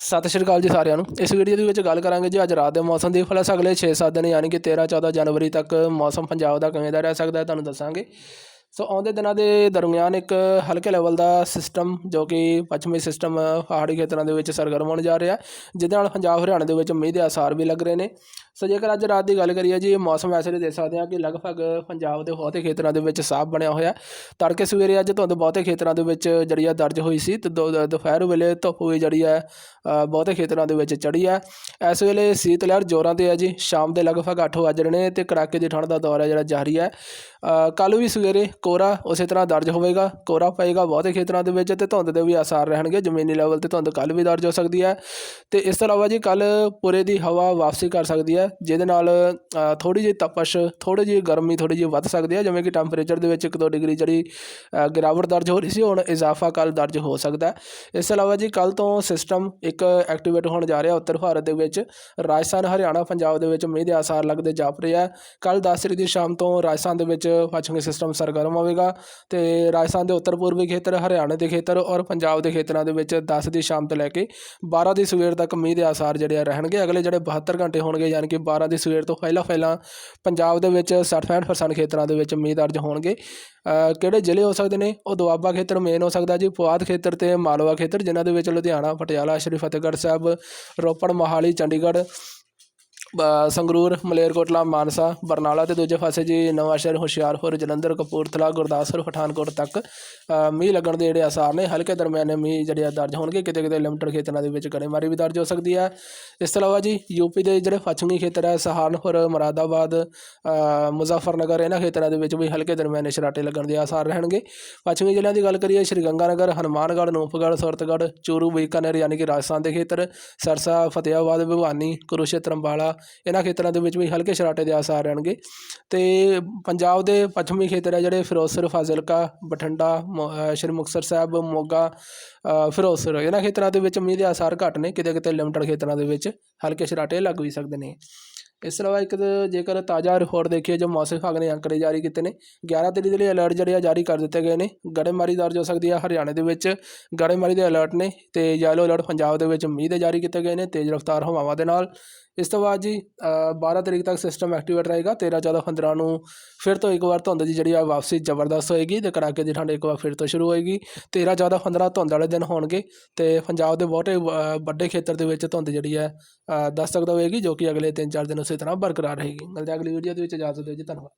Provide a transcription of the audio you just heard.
ਸਤਿ ਸ਼੍ਰੀ ਅਕਾਲ ਜੀ ਸਾਰਿਆਂ ਨੂੰ। ਇਸ ਵੀਡੀਓ ਦੇ ਵਿੱਚ ਗੱਲ ਕਰਾਂਗੇ ਜੀ ਅੱਜ ਰਾਤ ਦੇ ਮੌਸਮ ਦੀ। ਫਲਸ ਅਗਲੇ 6-7 ਦਿਨ ਯਾਨੀ ਕਿ 13-14 ਜਨਵਰੀ ਤੱਕ ਮੌਸਮ ਪੰਜਾਬ ਦਾ ਕਿਵੇਂ ਦਾ ਰਹਿ ਸਕਦਾ ਹੈ ਤੁਹਾਨੂੰ ਦੱਸਾਂਗੇ। ਸੋ ਆਉਂਦੇ ਦਿਨਾਂ ਦੇ ਦਰਮਿਆਨ ਇੱਕ ਹਲਕੇ ਲੈਵਲ ਦਾ ਸਿਸਟਮ ਜੋ ਕਿ ਪੱਛਮੀ ਸਿਸਟਮ ਪਹਾੜੀ ਖੇਤਰਾਂ ਦੇ ਵਿੱਚ ਸਰਗਰਮ ਹੋਣ ਜਾ ਰਿਹਾ ਜਿਹਦੇ ਨਾਲ ਪੰਜਾਬ, ਹਰਿਆਣਾ ਦੇ ਵਿੱਚ ਮੀਂਹ ਦੇ ਆਸਾਰ ਵੀ ਲੱਗ ਰਹੇ ਨੇ। ਸੋ ਜੇਕਰ ਅੱਜ ਰਾਤ ਦੀ ਗੱਲ ਕਰੀਏ ਜੀ, ਮੌਸਮ ਐਸੇ ਦੇ ਦੇਖ ਸਕਦੇ ਹਾਂ ਕਿ ਲਗਭਗ ਪੰਜਾਬ ਦੇ ਬਹੁਤੇ ਖੇਤਰਾਂ ਦੇ ਵਿੱਚ ਸਾਫ਼ ਬਣਿਆ ਹੋਇਆ ਤੜਕੇ ਸਵੇਰੇ ਅੱਜ ਧੁੰਦ ਬਹੁਤੇ ਖੇਤਰਾਂ ਦੇ ਵਿੱਚ ਜਿਹੜੀ ਆ ਦਰਜ ਹੋਈ ਸੀ ਤੇ ਦੋ- ਦੁਪਹਿਰ ਵੇਲੇ ਧੁੱਪ ਵੀ ਜਿਹੜੀ ਹੈ ਬਹੁਤੇ ਖੇਤਰਾਂ ਦੇ ਵਿੱਚ ਚੜੀ ਹੈ। ਇਸ ਵੇਲੇ ਸੀਤ ਲਹਿਰ ਜ਼ੋਰਾਂ ਤੇ ਹੈ ਜੀ। ਸ਼ਾਮ ਦੇ ਲਗਭਗ 8 ਵਜ ਰਹੇ ਨੇ ਤੇ ਕੜਾਕੇ ਦੀ ਠੰਡ ਦਾ ਦੌਰ ਹੈ ਜਿਹੜਾ ਜਾਰੀ ਹੈ। ਕੱਲ ਵੀ ਸਵੇਰੇ ਕੋਰਾ ਉਸੇ ਤਰ੍ਹਾਂ ਦਰਜ ਹੋਵੇਗਾ, ਕੋਰਾ ਪਏਗਾ ਬਹੁਤੇ ਖੇਤਰਾਂ ਦੇ ਵਿੱਚ ਤੇ ਧੁੰਦ ਦੇ ਵੀ ਆਸਾਰ ਰਹਿਣਗੇ, ਜ਼ਮੀਨੀ ਲੈਵਲ ਤੇ ਧੁੰਦ ਕੱਲ ਵੀ ਦਰਜ ਹੋ ਸਕਦੀ ਹੈ। ਤੇ ਇਸ ਤੋਂ ਇਲਾਵਾ ਜੀ ਕੱਲ ਪੂਰੇ ਦੀ ਹਵਾ ਵਾਪਸੀ ਕਰ ਸਕਦੀ ਹੈ, ਜਿਹਦੇ ਨਾਲ ਥੋੜੀ ਜਿਹੀ ਤਪਸ਼ ਥੋੜੀ ਜਿਹੀ ਗਰਮੀ ਥੋੜੀ ਜਿਹੀ ਵੱਧ ਸਕਦੀ ਹੈ, ਜਿਵੇਂ ਕਿ ਟੈਂਪਰੇਚਰ ਦੇ ਵਿੱਚ 1-2 ਡਿਗਰੀ ਜਿਹੜੀ ਗਿਰਾਵਟ ਦਰਜ ਹੋ ਰਹੀ ਸੀ, ਹੁਣ ਇਜ਼ਾਫਾ ਕੱਲ ਦਰਜ ਹੋ ਸਕਦਾ ਇਸ ਤੋਂ ਇਲਾਵਾ ਜੀ ਕੱਲ ਤੋਂ ਸਿਸਟਮ ਇੱਕ ਐਕਟੀਵੇਟ ਹੋਣ ਜਾ ਰਿਹਾ ਉੱਤਰ ਭਾਰਤ ਦੇ ਵਿੱਚ, ਰਾਜਸਥਾਨ, ਹਰਿਆਣਾ, ਪੰਜਾਬ ਦੇ ਵਿੱਚ ਮੀਂਹ ਦੇ ਆਸਾਰ ਲੱਗਦੇ ਜਾਪ ਰਹੇ ਆ ਕੱਲ 10 ਤਰੀਕ ਦੀ ਸ਼ਾਮ ਤੋਂ ਰਾਜਸਥਾਨ ਦੇ ਵਿੱਚ ਪੱਛਮੀ ਸਿਸਟਮ ਸਰਗਰਮ ਹੋਵੇਗਾ। ਤੇ ਰਾਜਸਥਾਨ ਦੇ ਉੱਤਰ ਪੂਰਬੀ ਖੇਤਰ, ਹਰਿਆਣਾ ਦੇ ਖੇਤਰ ਔਰ ਪੰਜਾਬ ਦੇ ਖੇਤਰਾਂ ਦੇ ਵਿੱਚ 10 ਦੀ ਸ਼ਾਮ ਤੋਂ ਲੈ ਕੇ 12 ਦੀ ਸਵੇਰ ਤੱਕ ਮੀਂਹ ਦੇ ਆਸਾਰ ਜਿਹੜੇ ਆ ਰਹਿਣਗੇ। ਅਗਲੇ ਜਿਹੜੇ 72 ਘੰਟੇ ਹੋਣਗੇ, ਯਾਨੀ ਕਿ 12 ਦੀ ਸਵੇਰ ਤੋਂ ਪਹਿਲਾਂ ਪਹਿਲਾਂ ਪੰਜਾਬ ਦੇ ਵਿੱਚ 60-65% ਖੇਤਰਾਂ ਦੇ ਵਿੱਚ ਮੀਂਹ ਦਰਜ ਹੋਣਗੇ। ਕਿਹੜੇ ਜ਼ਿਲ੍ਹੇ ਹੋ ਸਕਦੇ ਨੇ? ਉਹ ਦੁਆਬਾ ਖੇਤਰ ਮੇਨ ਹੋ ਸਕਦਾ ਜੀ। ਪੁਆਧ ਖੇਤਰ ਤੇ ਮਾਲਵਾ ਖੇਤਰ, ਜਿਨ੍ਹਾਂ ਦੇ ਵਿੱਚ ਲੁਧਿਆਣਾ, ਪਟਿਆਲਾ, ਸ਼੍ਰੀ ਫਤਿਹਗੜ੍ਹ ਸਾਹਿਬ, ਰੋਪੜ, ਮੋਹਾਲੀ, ਚੰਡੀਗੜ੍ਹ ਸੰਗਰੂਰ ਮਲੇਰਕੋਟਲਾ ਮਾਨਸਾ ਬਰਨਾਲਾ ਅਤੇ ਦੂਜੇ ਪਾਸੇ ਜੀ ਨਵਾਂਸ਼ਹਿਰ ਹੁਸ਼ਿਆਰਪੁਰ ਜਲੰਧਰ ਕਪੂਰਥਲਾ ਗੁਰਦਾਸਪੁਰ ਪਠਾਨਕੋਟ ਤੱਕ ਮੀਂਹ ਲੱਗਣ ਦੇ ਜਿਹੜੇ ਆਸਾਰ ਨੇ ਹਲਕੇ ਦਰਮਿਆਨੇ ਮੀਂਹ ਜਿਹੜੇ ਆ ਦਰਜ ਹੋਣਗੇ ਕਿਤੇ ਕਿਤੇ ਲਿਮਟਡ ਖੇਤਰਾਂ ਦੇ ਵਿੱਚ ਗੜੇਮਾਰੀ ਵੀ ਦਰਜ ਹੋ ਸਕਦੀ ਹੈ। ਇਸ ਤੋਂ ਇਲਾਵਾ ਜੀ ਯੂਪੀ ਦੇ ਜਿਹੜੇ ਪੱਛਮੀ ਖੇਤਰ ਹੈ ਸਹਾਰਨਪੁਰ ਮੁਰਾਦਾਬਾਦ ਅ, ਇਹਨਾਂ ਖੇਤਰਾਂ ਦੇ ਵਿੱਚ ਵੀ ਹਲਕੇ ਦਰਮਿਆਨੇ ਸ਼ਰਾਟੇ ਲੱਗਣ ਦੇ ਆਸਾਰ ਰਹਿਣਗੇ। ਪੱਛਮੀ ਜ਼ਿਲ੍ਹਿਆਂ ਦੀ ਗੱਲ ਕਰੀਏ ਸ਼੍ਰੀ ਗੰਗਾਨਗਰ ਹਨੂਮਾਨਗੜ੍ਹ ਨੂਪਗੜ੍ਹ ਸੁਰਤਗੜ੍ਹ ਚੂਰੂ ਬੀਕਾਨੇਰ ਯਾਨੀ ਕਿ ਰਾਜਸਥਾਨ ਦੇ ਖੇਤਰ ਸਰਸਾ ਫਤਿਆਬਾਦ ਭਿਵਾਨੀ ਕੁਰੂਕਸ਼ੇਤਰ ਅੰਬਾਲਾ ਇਹਨਾਂ ਖੇਤਰਾਂ ਦੇ ਵਿੱਚ ਵੀ ਹਲਕੇ ਸ਼ਰਾਟੇ ਦੇ ਆਸਾਰ ਰਹਿਣਗੇ। ਤੇ ਪੰਜਾਬ ਦੇ ਪੱਛਮੀ ਖੇਤਰ ਹੈ ਜਿਹੜੇ ਫਿਰੋਜ਼ਪੁਰ ਫਾਜ਼ਿਲਕਾ ਬਠਿੰਡਾ ਮੋ- ਸ਼੍ਰੀ ਮੁਕਤਸਰ ਸਾਹਿਬ ਮੋਗਾ ਅ, ਫਿਰੋਜ਼ਪੁਰ ਇਹਨਾਂ ਖੇਤਰਾਂ ਦੇ ਵਿੱਚ ਮੀਂਹ ਦੇ ਆਸਾਰ ਘੱਟ ਨੇ। ਕਿਤੇ ਕਿਤੇ ਲਿਮਟਡ ਖੇਤਰਾਂ ਦੇ ਵਿੱਚ ਹਲਕੇ ਸ਼ਰਾਟੇ ਲੱਗ ਵੀ ਸਕਦੇ ਨੇ। ਇਸ ਤੋਂ ਇਲਾਵਾ ਇੱਕ ਜੇਕਰ ਤਾਜ਼ਾ ਰਿਪੋਰਟ ਦੇਖੀਏ ਜੋ ਮੌਸਮ ਵਿਭਾਗ ਨੇ ਅੰਕੜੇ ਜਾਰੀ ਕੀਤੇ ਨੇ 11 ਤਰੀਕ ਦੇ ਲਈ ਅਲਰਟ ਜਿਹੜੇ ਆ ਜਾਰੀ ਕਰ ਦਿੱਤੇ ਗਏ ਨੇ। ਗੜੇਮਾਰੀ ਦਰਜ ਹੋ ਸਕਦੀ ਹੈ ਹਰਿਆਣੇ ਦੇ ਵਿੱਚ। ਗੜੇਮਾਰੀ ਦੇ ਅਲਰਟ ਨੇ ਤੇ ਯੈਲੋ ਅਲਰਟ ਪੰਜਾਬ ਦੇ ਵਿੱਚ ਮੀਂਹ ਦੇ ਜਾਰੀ ਕੀਤੇ ਗਏ ਨੇ ਤੇਜ਼ ਰਫ਼ਤਾਰ ਹਵਾਵਾਂ ਦੇ ਨਾਲ। ਇਸ ਤੋਂ ਬਾਅਦ ਜੀ ਅ, 12 ਤਰੀਕ ਤੱਕ ਸਿਸਟਮ ਐਕਟੀਵੇਟ ਰਹੇਗਾ 13 14 15 ਨੂੰ ਫਿਰ ਤੋਂ ਇੱਕ ਵਾਰ ਧੁੰਦ ਦੀ ਜਿਹੜੀ ਆ ਵਾਪਸੀ ਜ਼ਬਰਦਸਤ ਹੋਏਗੀ ਤੇ ਕੜਾਕੇ ਦੀ ਠੰਡ ਇੱਕ ਵਾਰ ਫਿਰ ਤੋਂ ਸ਼ੁਰੂ ਹੋਏਗੀ। 13 14 15 ਧੁੰਦ ਵਾਲੇ ਦਿਨ ਹੋਣਗੇ ਤੇ ਪੰਜਾਬ ਦੇ ਬਹੁਤੇ ਅ, ਵੱਡੇ ਖੇਤਰ ਦੇ ਵਿੱਚ ਧੁੰਦ ਜਿਹੜੀ ਹੈ ਅ, ਦਸਤਕ ਦਾ ਹੋਏਗੀ ਜੋ ਕਿ ਅਗਲੇ 3-4 ਦਿਨ ਉਸੇ ਤਰ੍ਹਾਂ ਬਰਕਰਾਰ ਰਹੇਗੀ। ਮਿਲਦੇ ਹਾਂ ਅਗਲੀ ਵੀਡੀਓ ਦੇ ਵਿੱਚ। ਇਜਾਜ਼ਤ ਦਿਓ ਜੀ ਧੰਨਵਾਦ।